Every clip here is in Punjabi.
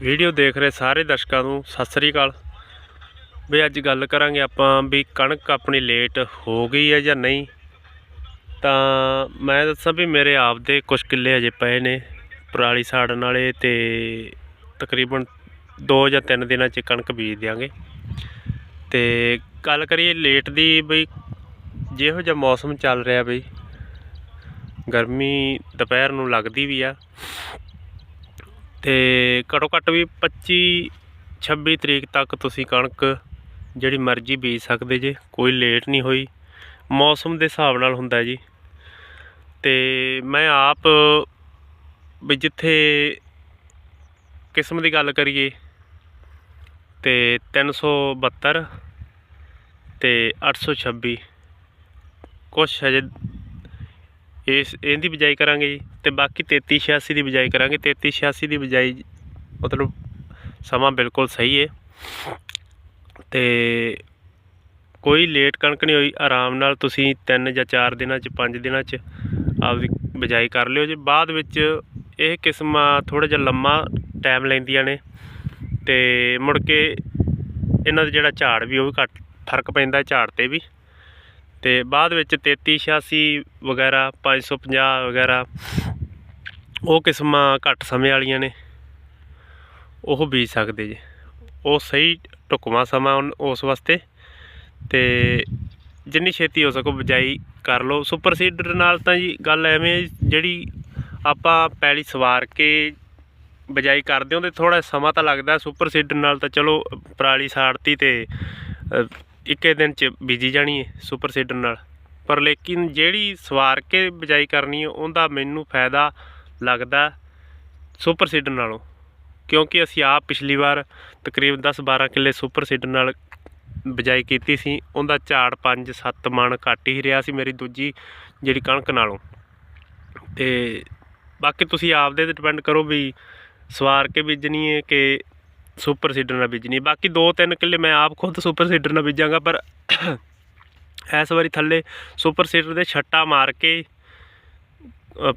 ਵੀਡੀਓ ਦੇਖ ਰਹੇ ਸਾਰੇ ਦਰਸ਼ਕਾਂ ਨੂੰ, ਸਤਿ ਸ੍ਰੀ ਅਕਾਲ। ਵੀ ਅੱਜ ਗੱਲ ਕਰਾਂਗੇ ਆਪਾਂ ਵੀ ਕਣਕ ਆਪਣੀ ਲੇਟ ਹੋ ਗਈ ਹੈ ਜਾਂ ਨਹੀਂ। ਤਾਂ ਮੈਂ ਦੱਸਾਂ ਵੀ ਮੇਰੇ ਆਪ ਦੇ ਕੁਝ ਕਿੱਲੇ ਅਜੇ ਪਏ ਨੇ ਪਰਾਲੀ ਸਾੜਨ ਵਾਲੇ ਤੇ ਤਕਰੀਬਨ 2 ਜਾਂ 3 ਦਿਨਾਂ 'ਚ ਕਣਕ ਬੀਜ ਦਿਆਂਗੇ। ਤੇ ਗੱਲ ਕਰੀਏ ਲੇਟ ਦੀ ਬਈ ਜਿਹੋ ਜਿਹਾ ਮੌਸਮ ਚੱਲ ਰਿਹਾ ਬਈ ਗਰਮੀ ਦੁਪਹਿਰ ਨੂੰ ਲੱਗਦੀ ਵੀ ਆ। ਤੇ ਘੱਟੋ ਘੱਟ ਵੀ 25 26 ਤਰੀਕ ਤੱਕ ਤੁਸੀਂ ਕਣਕ ਜਿਹੜੀ ਮਰਜ਼ੀ ਬੀਜ ਸਕਦੇ ਜੇ, ਕੋਈ ਲੇਟ ਨਹੀਂ ਹੋਈ। ਮੌਸਮ ਦੇ ਹਿਸਾਬ ਨਾਲ ਹੁੰਦਾ ਜੀ। ਤੇ ਮੈਂ ਆਪ ਵੀ ਜਿੱਥੇ ਕਿਸਮ ਦੀ ਗੱਲ ਕਰੀਏ ਤੇ 372 ਤੇ 826 ਕੁਛ ਹਜੇ ਇਸ ਇਹਦੀ ਬਿਜਾਈ ਕਰਾਂਗੇ ਜੀ ਤੇ ਬਾਕੀ 33 86 ਦੀ ਬਿਜਾਈ ਕਰਾਂਗੇ। 33 86 ਦੀ ਬਿਜਾਈ ਮਤਲਬ ਸਮਾਂ ਬਿਲਕੁਲ ਸਹੀ ਹੈ ਤੇ ਕੋਈ ਲੇਟ ਕਣਕ ਨਹੀਂ ਹੋਈ, ਆਰਾਮ ਨਾਲ ਤੁਸੀਂ 3 ਜਾਂ 4 ਦਿਨਾਂ ਚ 5 ਦਿਨਾਂ ਚ ਆਪਦੀ ਬਿਜਾਈ ਕਰ ਲਿਓ ਜੀ। ਬਾਅਦ ਵਿੱਚ ਇਹ ਕਿਸਮਾਂ ਥੋੜਾ ਜਿਹਾ ਲੰਮਾ ਟਾਈਮ ਲੈਂਦੀਆਂ ਨੇ ਤੇ ਮੁੜ ਕੇ ਇਹਨਾਂ ਦਾ ਜਿਹੜਾ ਝਾੜ ਵੀ ਉਹ ਵੀ ਘੱਟ, ਫ਼ਰਕ ਪੈਂਦਾ ਝਾੜ ਤੇ ਵੀ। ਤੇ ਬਾਅਦ ਵਿੱਚ 33 86 ਵਗੈਰਾ 550 ਵਗੈਰਾ, ਉਹ ਕਿਸਮਾਂ ਘੱਟ ਸਮੇਂ ਵਾਲੀਆਂ ਨੇ। ਉਹ ਬੀਜ ਸਕਦੇ ਜੀ। ਉਹ ਸਹੀ ਢੁਕਵਾਂ ਸਮਾਂ ਉਨ- ਉਸ ਵਾਸਤੇ। ਤੇ ਜਿੰਨੀ ਛੇਤੀ ਹੋ ਸਕੋ ਬਿਜਾਈ ਕਰ ਲਓ। ਸੁਪਰ ਸੀਡਰ ਨਾਲ ਤਾਂ ਜੀ ਗੱਲ ਐਵੇਂ ਜਿਹੜੀ ਆਪਾਂ ਪੈਲੀ ਸਵਾਰ ਕੇ ਬਿਜਾਈ ਕਰਦੇ ਹਾਂ ਤੇ ਥੋੜਾ ਸਮਾਂ ਤਾਂ ਲੱਗਦਾ। ਸੁਪਰ ਸੀਡਰ ਨਾਲ ਤਾਂ ਚਲੋ, ਪਰਾਲੀ ਸਾੜਤੀ ਤੇ ਇੱਕੇ ਦਿਨ ਚ ਬੀਜੀ ਜਾਣੀ ਹੈ ਸੁਪਰ ਸੀਡਰ ਨਾਲ। ਪਰ ਲੇਕਿਨ ਜਿਹੜੀ ਸਵਾਰ ਕੇ ਬਿਜਾਈ ਕਰਨੀ ਹੈ ਉਹਦਾ ਮੈਨੂੰ ਫਾਇਦਾ ਲੱਗਦਾ ਸੁਪਰ ਸੀਡਰ ਨਾਲੋਂ। ਕਿਉਂਕਿ ਅਸੀਂ ਆਪ ਪਿਛਲੀ ਵਾਰ ਤਕਰੀਬਨ 10-12 ਕਿੱਲੇ ਸੁਪਰ ਸੀਡਰ ਨਾਲ ਬਿਜਾਈ ਕੀਤੀ ਸੀ, ਉਹਦਾ ਝਾੜ 5-7 ਮਣ ਘੱਟ ਹੀ ਰਿਹਾ ਸੀ ਮੇਰੀ ਦੂਜੀ ਜਿਹੜੀ ਕਣਕ ਨਾਲੋਂ। ਤੇ ਬਾਕੀ ਤੁਸੀਂ ਆਪਦੇ ਤੇ ਡਿਪੈਂਡ ਕਰੋ ਵੀ ਸਵਾਰ ਕੇ ਬੀਜਣੀ ਹੈ ਕਿ ਸੁਪਰ ਸੀਡਰ ਨਾਲ ਬੀਜਣੀ। ਬਾਕੀ 2-3 ਕਿੱਲੇ ਮੈਂ ਆਪ ਖੁਦ ਸੁਪਰ ਸੀਡਰ ਨਾਲ ਬੀਜਾਂਗਾ, ਪਰ ਇਸ ਵਾਰੀ ਥੱਲੇ ਸੁਪਰ ਸੀਡਰ ਦੇ ਛੱਟਾ ਮਾਰ ਕੇ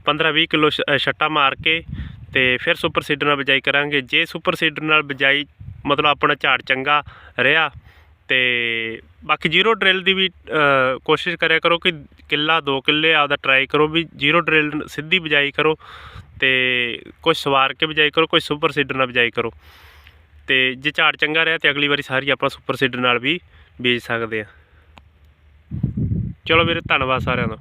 15-20 ਕਿਲੋ ਛੱਟਾ ਮਾਰ ਕੇ ਤੇ ਫਿਰ ਸੁਪਰ ਸੀਡਰ ਨਾਲ ਬਿਜਾਈ ਕਰਾਂਗੇ। ਜੇ ਸੁਪਰ ਸੀਡਰ ਨਾਲ ਬਿਜਾਈ ਮਤਲਬ ਆਪਣਾ ਝਾੜ ਚੰਗਾ ਰਿਹਾ ਤੇ ਬਾਕੀ ਜ਼ੀਰੋ ਡਰਿਲ ਦੀ ਵੀ ਕੋਸ਼ਿਸ਼ ਕਰਿਆ ਕਰੋ ਕਿ ਕਿੱਲਾ 2 ਕਿੱਲੇ ਆਪਦਾ ਟਰਾਈ ਕਰੋ ਵੀ ਜ਼ੀਰੋ ਡਰਿਲ ਸਿੱਧੀ ਬਿਜਾਈ ਕਰੋ ਤੇ ਕੁਝ ਸਵਾਰ ਕੇ ਬਿਜਾਈ ਕਰੋ ਕੁਝ ਸੁਪਰ ਸੀਡਰ ਨਾਲ ਬਿਜਾਈ ਕਰੋ। ਤੇ ਜੇ ਝਾੜ ਚੰਗਾ ਰਿਹਾ ਤੇ ਅਗਲੀ ਵਾਰੀ ਸਾਰੀ ਆਪਾਂ ਸੁਪਰ ਸੀਡਰ ਨਾਲ ਵੀ ਬੀਜ ਸਕਦੇ ਆ ਚਲੋ ਵੀਰੇ, ਧੰਨਵਾਦ ਸਾਰਿਆਂ ਦਾ।